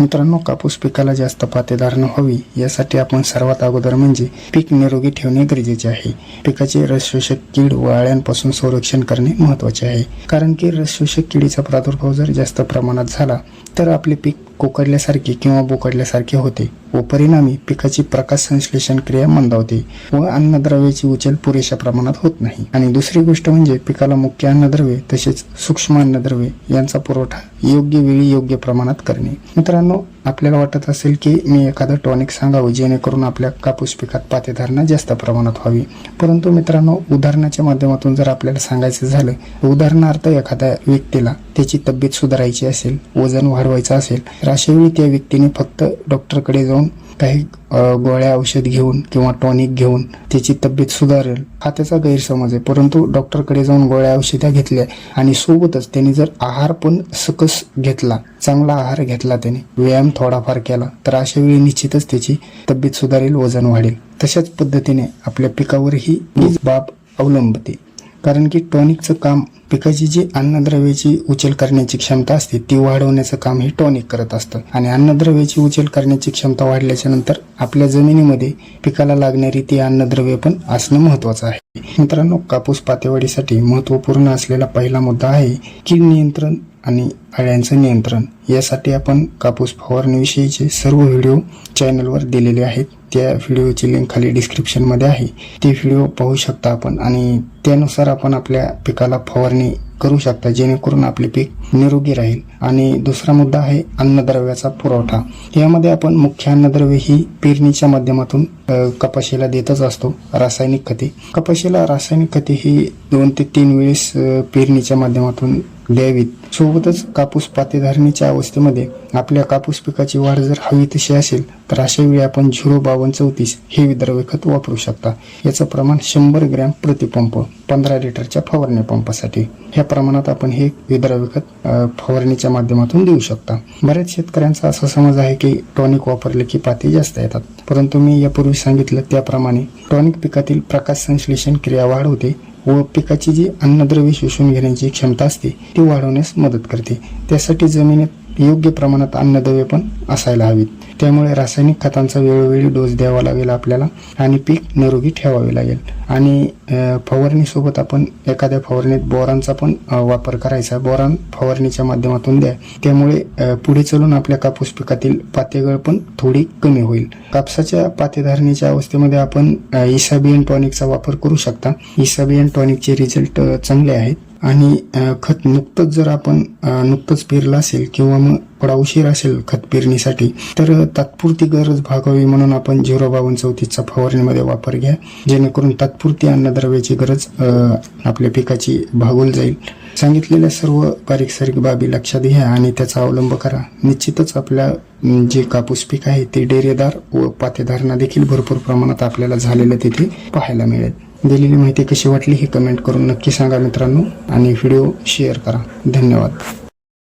मित्रांनो कापूस पिकाला जास्त पातेदार न व्हावी यासाठी आपण सर्वात अगोदर म्हणजे पीक निरोगी ठेवणे गरजेचे आहे. पिकाचे रसशोषक कीड व अळ्यांपासून संरक्षण करणे महत्त्वाचे आहे. कारण की रसशोषक किडीचा प्रादुर्भाव जर जास्त प्रमाणात झाला तर आपले पीक कोकडल्यासारखे किंवा बोकडल्यासारखे होते. व परिणामी पिकाची प्रकाश संश्लेषण क्रिया मंदावते व अन्नद्रव्याची उचल पुरेशा प्रमाणात होत नाही. आणि दुसरी गोष्ट म्हणजे पिकाला मुख्य अन्नद्रव्ये तसेच सूक्ष्म अन्नद्रव्ये यांचा पुरवठा योग्य वेळी योग्य प्रमाणात करणे. मित्रांनो आपल्याला वाटत असेल की मी एखादं टॉनिक सांगावं जेणेकरून आपल्या कापूस पिकात पातेधारणा जास्त प्रमाणात व्हावी. परंतु मित्रांनो उदाहरणाच्या माध्यमातून जर आपल्याला सांगायचं झालं उदाहरणार्थ एखाद्या व्यक्तीला त्याची तब्येत सुधारायची असेल वजन वाढवायचं असेल तर अशावेळी त्या व्यक्तीने फक्त डॉक्टरकडे जाऊन काही गोळ्या औषध घेऊन किंवा टॉनिक घेऊन त्याची तब्येत सुधारेल हा त्याचा गैरसमज आहे. परंतु डॉक्टरकडे जाऊन गोळ्या औषध्या घेतल्या आणि सोबतच त्यांनी जर आहार पण सकस घेतला चांगला आहार घेतला त्याने व्यायाम थोडाफार केला तर अशा वेळी निश्चितच त्याची तब्येत सुधारेल वजन वाढेल. तशाच पद्धतीने आपल्या पिकावरही हीच बाब अवलंबते. कारण की टॉनिकचं काम पिकाची जी अन्नद्रव्याची उचल करण्याची क्षमता असते ती वाढवण्याचं काम हे टॉनिक करत असतं. आणि अन्नद्रव्याची उचल करण्याची क्षमता वाढल्याच्या नंतर आपल्या जमिनीमध्ये पिकाला लागणारी ती अन्नद्रव्य पण असणं महत्वाचं आहे. मित्रांनो कापूस पातेवाडीसाठी महत्त्वपूर्ण असलेला पहिला मुद्दा आहे कीड नियंत्रण आणि अळ्यांचं नियंत्रण. यासाठी आपण कापूस फवारणीविषयीचे सर्व व्हिडिओ चॅनलवर दिलेले आहेत. त्या व्हिडिओची लिंक खाली डिस्क्रिप्शनमध्ये आहे. ते व्हिडिओ पाहू शकता आपण आणि त्यानुसार आपण आपल्या पिकाला फवारणी करू शकता जेणेकरून आपले पीक निरोगी राहील. आणि दुसरा मुद्दा आहे अन्नद्रव्याचा पुरवठा. यामध्ये आपण मुख्य अन्नद्रव्य ही पेरणीच्या माध्यमातून कपाशीला देतच असतो रासायनिक खते. कपाशीला रासायनिक खते ही दोन ते तीन वेळेस पेरणीच्या माध्यमातून द्यावीत सोबतच कापूस पातेधारणीच्या अवस्थेमध्ये आपल्या कापूस पिकाची वाढ जर हवी तशी असेल तर अशा वेळी आपण झिरो बावन्न चौतीस हे विद्रव्य खत वापरू शकता. याचं प्रमाण शंभर ग्रॅम प्रतिपंप पंधरा लिटरच्या फवारणी पंपासाठी. ह्या प्रमाणात आपण हे विद्रव्य खत फवारणीच्या माध्यमातून देऊ शकता. बऱ्याच शेतकऱ्यांचा असा समज आहे की टॉनिक वापरले की पाते जास्त येतात. परंतु मी यापूर्वी सांगितलं त्याप्रमाणे टॉनिक पिकातील प्रकाश संश्लेषण क्रिया वाढवते व पिकाची जी अन्नद्रव्य शोषून घेण्याची क्षमता असते ती वाढवण्यास मदत करते. त्यासाठी जमिनीत योग्य प्रमाणात अन्नद्रव्य पण असायला हवीत. त्यामुळे रासायनिक खतांचा वेळोवेळी डोस द्यावा लागेल आपल्याला आणि पीक निरोगी ठेवावे लागेल. आणि फवारणीसोबत आपण एखाद्या फवारणीत बोरांचा पण वापर करायचा. बोरान फवारणीच्या माध्यमातून द्या. त्यामुळे पुढे चलून आपल्या कापूस पिकातील पातेगळ पण थोडी कमी होईल. कापसाच्या पातेधारणीच्या अवस्थेमध्ये आपण इसाबियन टॉनिकचा वापर करू शकता. इसाबियन टॉनिकचे रिझल्ट चांगले आहेत. आणि खत नुकतंच जर आपण नुकतंच पेरलं असेल किंवा मग थोडा उशीर असेल खत पेरणीसाठी तर तात्पुरती गरज भागावी म्हणून आपण झिरो बावन चौतीसचा फवारणीमध्ये वापर घ्या. जेणेकरून तात्पुरती अन्नद्रव्याची गरज आपल्या पिकाची भागून जाईल. सांगितलेल्या सर्व बारीक सारीक बाबी लक्षात घ्या आणि त्याचा अवलंब करा. निश्चितच आपल्या जे कापूस पीक आहे ते डेरेदार व पातेधारणा देखील भरपूर प्रमाणात आपल्याला झालेलं तिथे पाहायला मिळेल. दिलेली माहिती कशी वाटली हे कमेंट करून नक्की सांगा मित्रांनो. आणि व्हिडिओ शेअर करा. धन्यवाद.